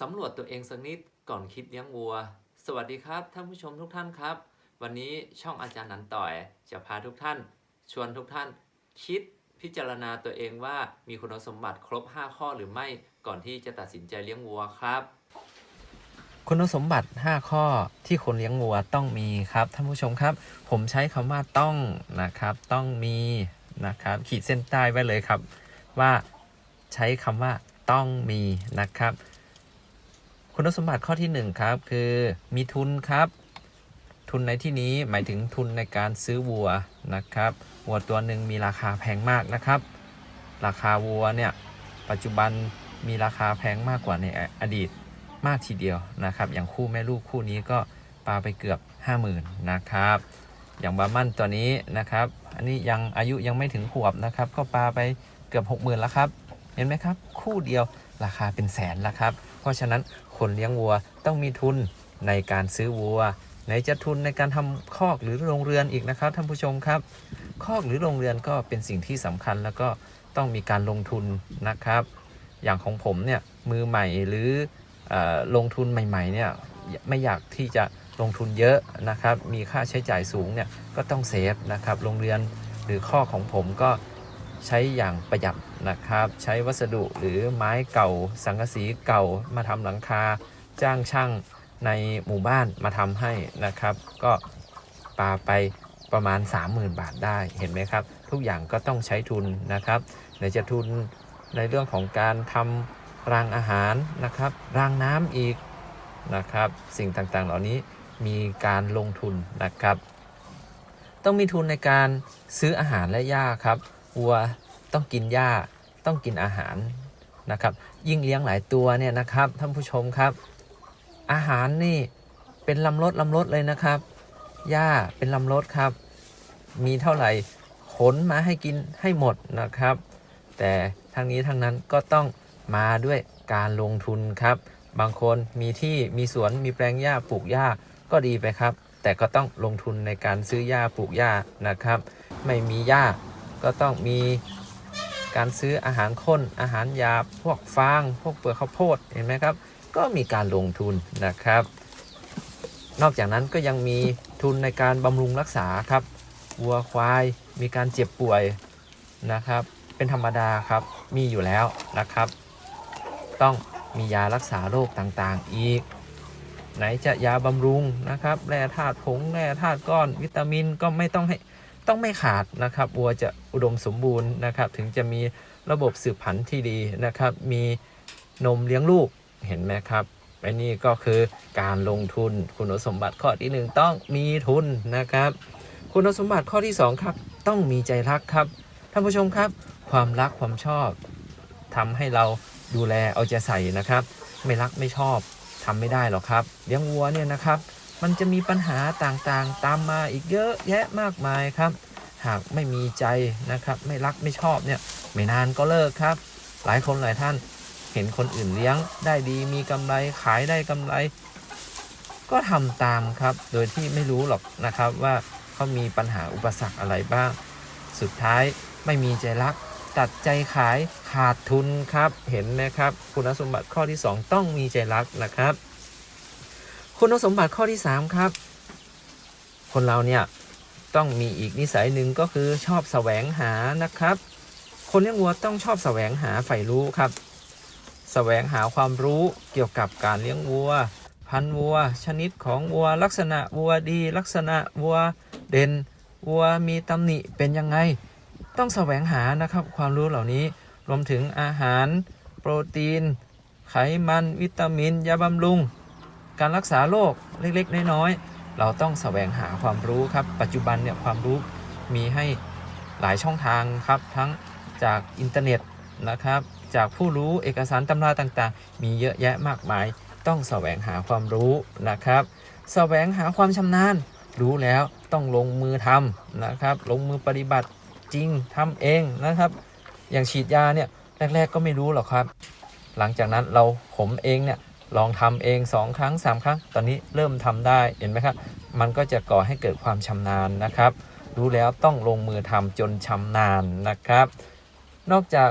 สำรวจตัวเองสักนิดก่อนคิดเลี้ยงวัว สวัสดีครับท่านผู้ชมทุกท่านครับ วันนี้ช่องอาจารย์นันต่อย จะพาทุกท่าน ชวนทุกท่าน คิดพิจารณาตัวเองว่ามีคุณสมบัติครบ 5 ข้อหรือไม่ก่อนที่จะตัดสินใจเลี้ยงวัวครับ คุณสมบัติ 5 ข้อที่คนเลี้ยงวัวต้องมีครับท่านผู้ชมครับ ผมใช้คำว่าต้องนะครับ ต้องมีนะครับ ขีดเส้นใต้ไว้เลยครับ ว่าใช้คำว่าต้องมีนะครับ คุณสมบัติข้อที่ 1 ครับ คือมีทุนครับ ทุนในที่นี้หมายถึงทุนในการซื้อวัวนะครับ วัวตัวหนึ่งมีราคาแพงมากนะครับ ราคาวัวเนี่ยปัจจุบันมีราคาแพงมากกว่าในอดีตมากทีเดียวนะครับ อย่างคู่แม่ลูกคู่นี้ก็ปลาไปเกือบ 50,000นะครับ อย่างบามั่นตัวนี้นะครับ อันนี้ยังอายุยังไม่ถึงขวบนะครับ ก็ปลาไปเกือบ 60,000แล้วครับ เห็นไหมครับ คู่เดียวราคาเป็นแสนแล้วครับ ราะฉะนั้นคนเลี้ยงวัวต้องมีทุนในการซื้อวัวไหนจะทุนในการทำคอกหรือโรงเรือนอีกนะครับท่านผู้ชมครับ คอกหรือโรงเรือนก็เป็นสิ่งที่สำคัญแล้วก็ต้องมีการลงทุนนะครับ อย่างของผมเนี่ยมือใหม่หรือออลงทุนใหม่ๆเนี่ยไม่อยากที่จะลงทุนเยอะนะครับ มีค่าใช้จ่ายสูงเนี่ยก็ต้องเซฟนะครับ โรงเรือนหรือข้อของผมก็ ใช้อย่างประหยัดนะครับ ใช้วัสดุหรือไม้เก่า สังกะสีเก่ามาทำหลังคา จ้างช่างในหมู่บ้านมาทำให้นะครับ ก็ปาไปประมาณ 30,000 บาทได้เห็นไหมครับ ทุกอย่างก็ต้องใช้ทุนนะครับไหนจะทุนในเรื่องของการทำรางอาหารนะครับ รางน้ำอีกนะครับ สิ่งต่างๆเหล่านี้มีการลงทุนนะครับ ต้องมีทุนในการซื้ออาหารและหญ้าครับ วัวต้องกินหญ้าต้องกินอาหารนะครับ ยิ่งเลี้ยงหลายตัวเนี่ยนะครับท่านผู้ชมครับ อาหารนี่เป็นลำรถลำรถเลยนะครับหญ้าเป็นลำรถครับ มีเท่าไหร่ขนมาให้กินให้หมดนะครับ แต่ทั้งนี้ทั้งนั้นก็ต้องมาด้วยการลงทุนครับ บางคนมีที่มีสวนมีแปลงหญ้าปลูกหญ้าก็ดีไปครับ แต่ก็ต้องลงทุนในการซื้อหญ้าปลูกหญ้านะครับ ไม่มีหญ้า ก็ต้องมีการซื้ออาหารข้น อาหารยาพวกฟาง พวกเปลือกข้าวโพดเห็นไหมครับ ก็มีการลงทุนนะครับ นอกจากนั้นก็ยังมีทุนในการบำรุงรักษาครับวัวควายมีการเจ็บป่วยนะครับ เป็นธรรมดาครับมีอยู่แล้วนะครับ ต้องมียารักษาโรคต่างๆอีก ไหนจะยาบำรุงนะครับแร่ธาตุผงแร่ธาตุก้อน วิตามินก็ไม่ต้องให้ ต้องไม่ขาดนะครับวัวจะอุดมสมบูรณ์นะครับถึงจะมีระบบสืบพันธุ์ที่ดีนะครับ มีนมเลี้ยงลูกเห็นไหมครับอันนี้ก็คือการลงทุนคุณสมบัติข้อที่หนึ่งต้องมีทุนนะครับ คุณสมบัติข้อที่สองครับ ต้องมีใจรักครับท่านผู้ชมครับ ความรักความชอบทำให้เราดูแลเอาใจใส่นะครับ ไม่รักไม่ชอบทำไม่ได้หรอกครับเลี้ยงวัวเนี่ยนะครับ มันจะมีปัญหาต่างๆ ตามมาอีกเยอะแยะมากมายครับ หากไม่มีใจนะครับ ไม่รักไม่ชอบเนี่ยไม่นานก็เลิกครับ หลายคนหลายท่านเห็นคนอื่นเลี้ยงได้ดีมีกำไรขายได้กำไร ก็ทำตามครับ โดยที่ไม่รู้หรอกนะครับว่าเขามีปัญหาอุปสรรคอะไรบ้าง สุดท้ายไม่มีใจรักตัดใจขายขาดทุนครับ เห็นไหมครับ คุณสมบัติข้อที่ 2 ต้องมีใจรักนะครับ คุณสมบัติข้อที่ 3 ครับ คนเราเนี่ยต้องมีอีกนิสัยหนึ่งก็คือชอบแสวงหานะครับ คนเลี้ยงวัวต้องชอบแสวงหาใฝ่รู้ครับ แสวงหาความรู้เกี่ยวกับการเลี้ยงวัว พันวัว ชนิดของวัว ลักษณะวัวดี ลักษณะวัวเด่นวัวมีตำหนิเป็นยังไง ต้องแสวงหานะครับ ความรู้เหล่านี้รวมถึงอาหาร โปรตีน ไขมัน วิตามิน ยาบำรุง การรักษาโรคเล็กๆ น้อยๆ เราต้องแสวงหาความรู้ครับ ปัจจุบันเนี่ยความรู้มีให้หลายช่องทางครับ ทั้งจากอินเทอร์เน็ตนะครับ จากผู้รู้เอกสารตำราต่างๆ มีเยอะแยะมากมาย ต้องแสวงหาความรู้นะครับ แสวงหาความชำนาญ รู้แล้วต้องลงมือทำนะครับ ลงมือปฏิบัติจริงทำเองนะครับ อย่างฉีดยาเนี่ยแรก ๆ ก็ไม่รู้หรอกครับ หลังจากนั้นเราผมเองเนี่ย ลองทำเอง 2 ครั้ง 3 ครั้ง ตอนนี้เริ่มทำได้เห็นไหมครับ มันก็จะก่อให้เกิดความชำนาญนะครับ รู้แล้วต้องลงมือทำจนชำนาญนะครับ นอกจาก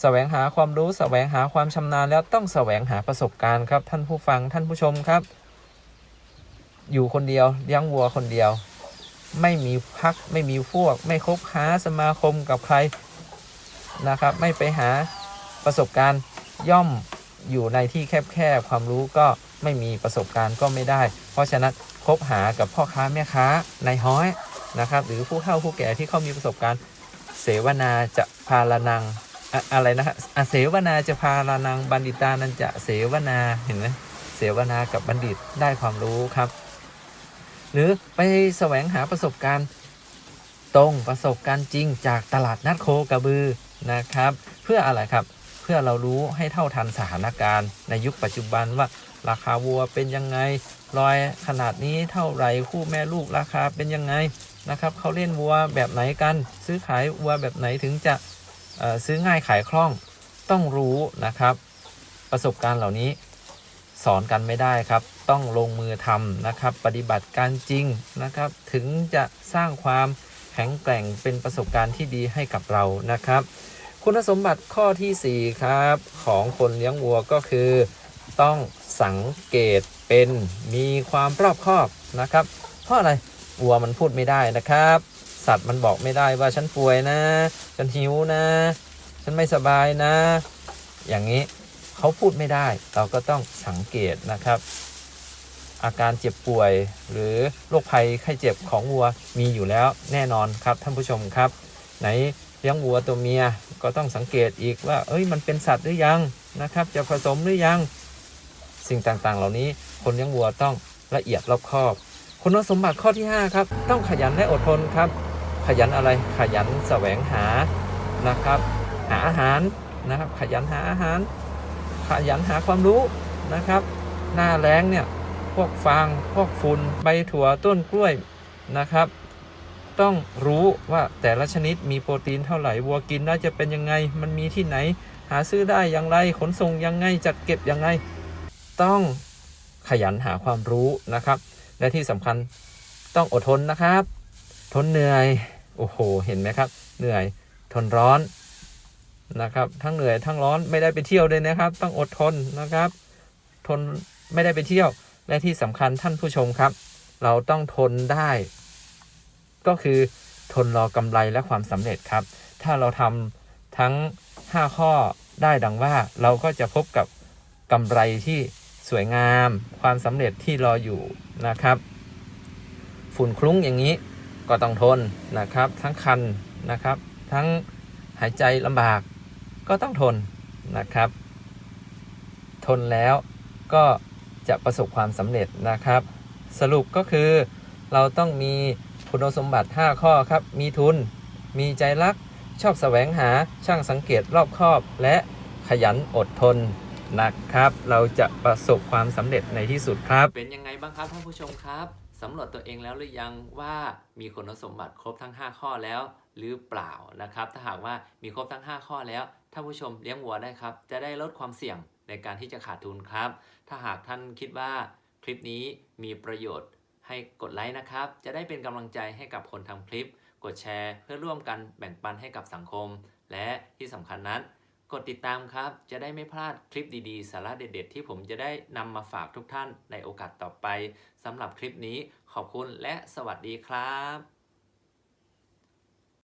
แสวงหาความรู้แสวงหาความชำนาญแล้วต้องแสวงหาประสบการณ์ครับ ท่านผู้ฟังท่านผู้ชมครับ อยู่คนเดียวเลี้ยงวัวคนเดียว ไม่มีพักไม่มีพวก ไม่คบหาสมาคมกับใครนะครับ ไม่ไปหาประสบการณ์ย่อม อยู่ในที่แคบๆความรู้ก็ไม่มีประสบการณ์ก็ไม่ได้ เพราะฉะนั้นคบหากับพ่อค้าแม่ค้าในายฮ้อยนะครับ หรือผู้เฒ่าผู้แก่ที่เขามีประสบการณ์ เสวนาจะพาลานังอะอะไรนะฮะอะเสวนาจะพาลานังบัณฑิตานันจะเสวนาเห็นไหมเสวนากับบัณฑิตได้ความรู้ครับ หรือไปแสวงหาประสบการณ์ตรงประสบการณ์จริงจากตลาดนัดโคกระบือนะครับ เพื่ออะไรครับ เพื่อเรารู้ให้เท่าทันสถานการณ์ ในยุคปัจจุบันว่าราคาวัวเป็นยังไงรอยขนาดนี้เท่าไหร่คู่แม่ลูกราคาเป็นยังไงนะครับเขาเล่นวัวแบบไหนกัน ซื้อขายวัวแบบไหนถึงจะซื้อง่ายขายคล่องต้องรู้นะครับ ประสบการณ์เหล่านี้สอนกันไม่ได้ครับ ต้องลงมือทำนะครับ ปฏิบัติการจริงนะครับ ถึงจะสร้างความแข็งแกร่งเป็นประสบการณ์ที่ดีให้กับเรานะครับ คุณสมบัติข้อทีสี่ 4 ครับ ของคนเลี้ยงวัวก็คือ ต้องสังเกตเป็นมีความรอบคอบนะครับ เพราะอะไรวัวมันพูดไม่ได้นะครับ สัตว์มันบอกไม่ได้ว่าฉันป่วยนะ ฉันหิวนะ ฉันไม่สบายนะ อย่างนี้เขาพูดไม่ได้ เราก็ต้องสังเกตนะครับ อาการเจ็บป่วยหรือโรคภัยไข้เจ็บของวัวมีอยู่แล้วแน่นอนครับท่านผู้ชมครับ ไหน ลี้ยงวัวตัวเมียก็ต้องสังเกตอีกว่า เอ้ยมันเป็นสัตว์หรือยังนะครับ จะผสมหรือยังสิ่งต่างๆ เหล่านี้คนเลี้ยงวัวต้องละเอียดรอบคอบ คุณสมบัติข้อที่ 5 ครับ ต้องขยันและอดทนครับ ขยันอะไรขยันแสวงหานะครับ หาอาหารนะครับ ขยันหาอาหาร ขยันหาความรู้นะครับ หน้าแล้งเนี่ยพวกฟางพวกฝุ่นใบถั่วต้นกล้วยนะครับ ต้องรู้ว่าแต่ละชนิดมีโปรตีนเท่าไหร่วัวกินแล้วจะเป็นยังไง มันมีที่ไหน หาซื้อได้อย่างไร ขนส่งยังไง จัดเก็บยังไง ต้องขยันหาความรู้นะครับ และที่สำคัญต้องอดทนนะครับ ทนเหนื่อย โอ้โห เห็นไหมครับ เหนื่อย ทนร้อนนะครับ ทั้งเหนื่อยทั้งร้อนไม่ได้ไปเที่ยวเลยนะครับ ต้องอดทนนะครับ ทนไม่ได้ไปเที่ยว และที่สำคัญท่านผู้ชมครับ เราต้องทนได้ ก็คือทนรอกำไรและความสำเร็จครับ ถ้าเราทำทั้ง 5 ข้อได้ดังว่าเราก็จะพบกับกำไรที่สวยงาม ความสำเร็จที่รออยู่นะครับ ฝุ่นคลุ้งอย่างนี้ก็ต้องทนนะครับ ทั้งคันนะครับ ทั้งหายใจลำบากก็ต้องทนนะครับ ทนแล้วก็จะประสบความสำเร็จนะครับ สรุปก็คือเราต้องมี คุณสมบัติ 5 ข้อครับ มีทุน มีใจรัก ชอบแสวงหา ช่างสังเกตรอบคอบ และขยันอดทนนะครับ เราจะประสบความสำเร็จในที่สุดครับ เป็นยังไงบ้างครับท่านผู้ชมครับสำรวจตัวเองแล้วหรือยังว่ามีคุณสมบัติครบทั้ง 5 ข้อแล้วหรือเปล่านะครับ ถ้าหากว่ามีครบทั้ง 5 ข้อแล้วท่านผู้ชมเลี้ยงวัวได้ครับ จะได้ลดความเสี่ยงในการที่จะขาดทุนครับ ถ้าหากท่านคิดว่าคลิปนี้มีประโยชน์ ให้กดไลค์นะครับ จะได้เป็นกำลังใจให้กับคนทำคลิป กดแชร์เพื่อร่วมกันแบ่งปันให้กับสังคม และที่สำคัญนั้น กดติดตามครับ จะได้ไม่พลาดคลิปดีๆ สาระเด็ด ๆ ที่ผมจะได้นำมาฝากทุกท่านในโอกาสต่อไปสำหรับคลิปนี้ขอบคุณและสวัสดีครับ